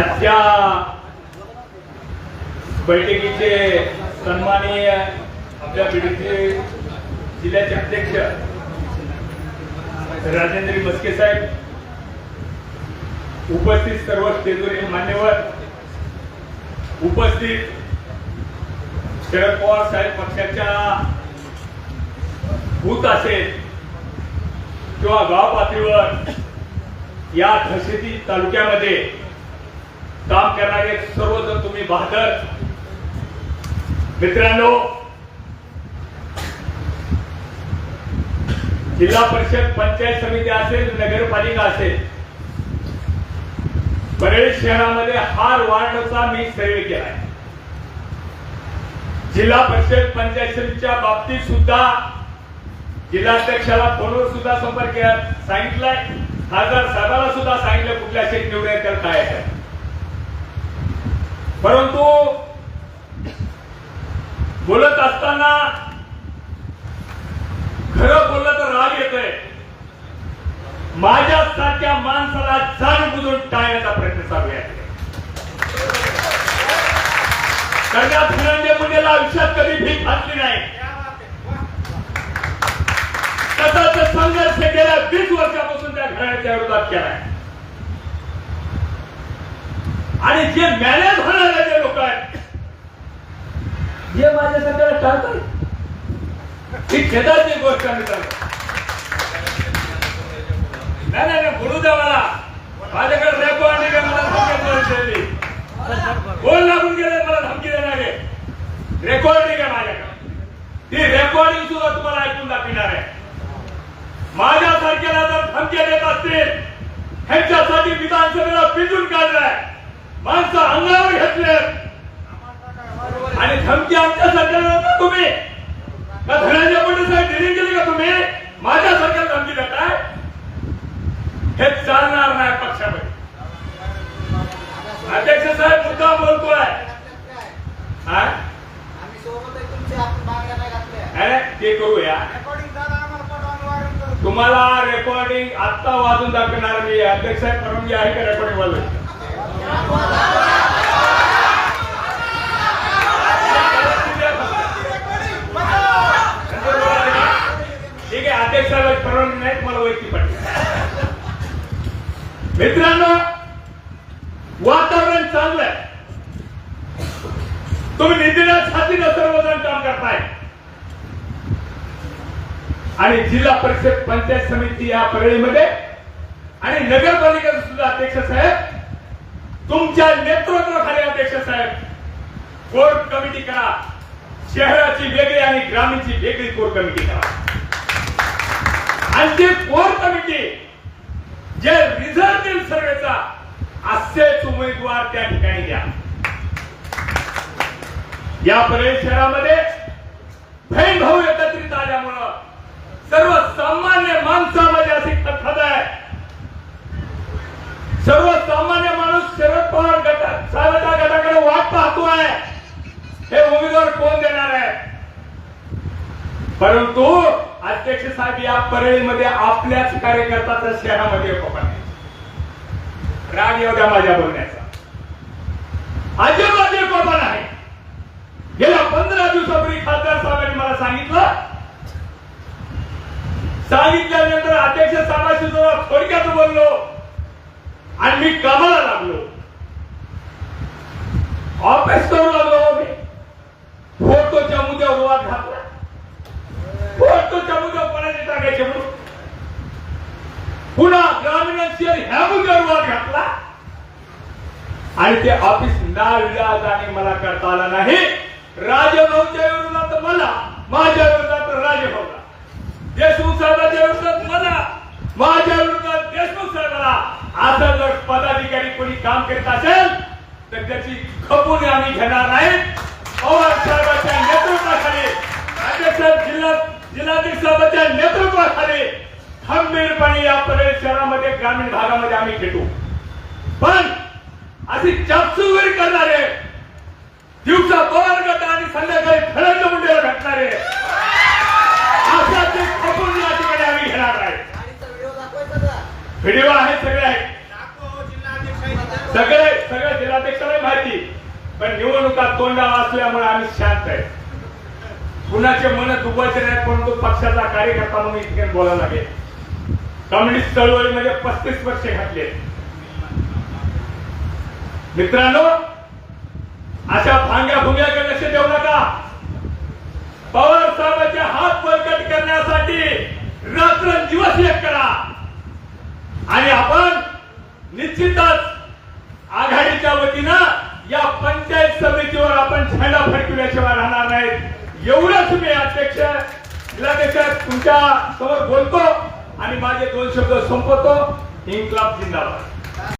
आजच्या बैठकीचे सन्माननीय आपल्या बीडचे जिल्ह्याचे अध्यक्ष राजेंद्र बस्के साहेब उपस्थित सर्व स्टेजवरील मान्यवर उपस्थित शरद पवार साहेब पक्षाच्या भूत असेल किंवा गाव पातळीवर या दहशती तालुक्यामध्ये काम करणारे सर्वजण तुम्ही बहादर. मित्रांनो जिल्हा परिषद पंचायत समिती असेल नगरपालिका असेल बरेच शहरामध्ये हार वाढण्याचा मी सर्वे केलाय. जिल्हा परिषद पंचायत समितीच्या बाबतीत सुद्धा जिल्हाध्यक्षाला फोनवर सुद्धा संपर्क केला. सांगितलाय खासदार साहेबाला सुद्धा सांगितलं कुठल्या शेत निवडून करता आहे. परंतु बोलत असताना खरं बोललं तर राग आहे माझ्यासारख्या माणसाला जाण बुजून टाळण्याचा प्रयत्न चालू आहे. कर्नात धनंजय मुंडेला आयुष्यात कधी भीक घातली नाही. तसाच संघर्ष गेल्या वीस वर्षापासून त्या घराण्याच्या विरोधात केलाय. आणि जे मॅनेज होणारे जे लोक आहेत. जे माझ्या सगळ्याला टाळतात ही खेदाची गोष्ट आम्ही करतो नाही नाही बोलू द्या मला. माझ्याकडे रेपो आणि मला धमकी द्यायची. कोण लागून गेले मला धमकी देणारे. रेकॉर्डिंग आहे माझ्याकडे. ती रेकॉर्डिंग सुद्धा तुम्हाला ऐकून दाखविणार आहे. माझ्यासारख्याला जर धमक्या देत असतील ह्यांच्यासाठी विधानसभेला पिजून काढलाय. माणसं अंगावर घेतले. आणि धमकी आमच्यासारख्याला नव्हता तुम्ही. का धनंजय पंडित साहेब दिली केली का तुम्ही? माझ्या सरकार धमकी देताय. हे चालणार नाही पक्षामध्ये. अध्यक्ष साहेब मुद्दा बोलतोय. ते करूया. तुम्हाला रेकॉर्डिंग आता वाजून दाखवणार मी. अध्यक्ष साहेब परवानगी आहे का रेकॉर्डिंग वाजवायची ठीक आहे अध्यक्ष परवानगी नाही मला वैयक्तिक पाठवा मित्रांनो वातावरण चांगलंय तुम्ही निधीला छातीनं सर्वजण काम करताय. आणि जिल्हा परिषद पंचायत समिती या परळीमध्ये आणि नगरपालिकेचे सुद्धा अध्यक्ष साहेब तुमच्या नेतृत्वाखाली अध्यक्ष साहेब कोर कमिटी करा. शहराची वेगळी आणि ग्रामीणची वेगळी कोर कमिटी करा. आणि ती कोर कमिटी जे रिझल्ट देईल सर्वेचा असेच उमेदवार त्या ठिकाणी द्या. या परळी शहरामध्ये बहीण भाऊ एकत्रित आल्यामुळं सर्वसामान्य माणसामध्ये अशी कथाद आहे सर्वसामान्य माणूस शरद पवार गटात साहेबाच्या गटाकडे वाट पाहतो आहे हे उमेदवार कोण देणार आहे. परंतु अध्यक्ष साहेब या परळीमध्ये आपल्याच कार्यकर्त्याच्या शहरामध्ये राग एवढ्या माझ्या बोलण्याचा. अजिबात कोपा नाही गेल्या पंधरा दिवसापूर्वी खासदार साहेबांनी मला सांगितलं. सांगितल्यानंतर अध्यक्ष साहेबांशी जरा थोडक्यात बोललो आणि मी कामाला लागलो. ऑफिस करू लागलो. कॅशियर शहर ह्या घातला. आणि ते ऑफिस ना विलाज मला करता आला नाही. राजभाऊच्या विरोधात मला माझ्या विरोधात राजभाऊला. देशमुख साहेबांच्या विरोधात मला माझ्या विरोधात देशमुख साहेबाला. आता जर पदाधिकारी कोणी काम करीत असेल तर त्याची खपून आम्ही घेणार नाही. पवार साहेबांच्या नेतृत्वाखाली अध्यक्ष जिल्हा जिल्हाध्यक्ष साहेबांच्या नेतृत्वाखाली शहरामध्ये ग्रामीण भागामध्ये आम्ही खेटू पण अशी चापसुगरी करणारे दिवसा पवार गट आणि संध्याकाळी खळंज मुंडेला भेटणारे अशा ते खपून या ठिकाणी आम्ही घेणार आहे. व्हिडिओ आहे सगळे. आहेत सगळे सगळे नाही माहिती. पण निवडणुका तोंडा असल्यामुळे आम्ही शांत आहे. कुणाचे मन दुखायचे नाहीत परंतु पक्षाचा कार्यकर्ता म्हणून इतके बोलायला लागेल. कम्युनिस्ट चळवळीमध्ये पस्तीस वर्ष घातले. मित्रांनो अशा भांग्या भुंग्याकडे लक्ष देऊ नका. पवार साहेबांचे हात बळकट करण्यासाठी रात्र दिवस एक करा. आणि आपण निश्चितच आघाडीच्या वतीनं या पंचायत समितीवर आपण झेंडा फडकविल्याशिवाय राहणार नाहीत. एवढंच मी अध्यक्ष जिल्हाध्यक्ष तुमच्यासमोर बोलतो. आणि माझे दोन शब्द संपवतो. इन्कलाब जिंदाबाद.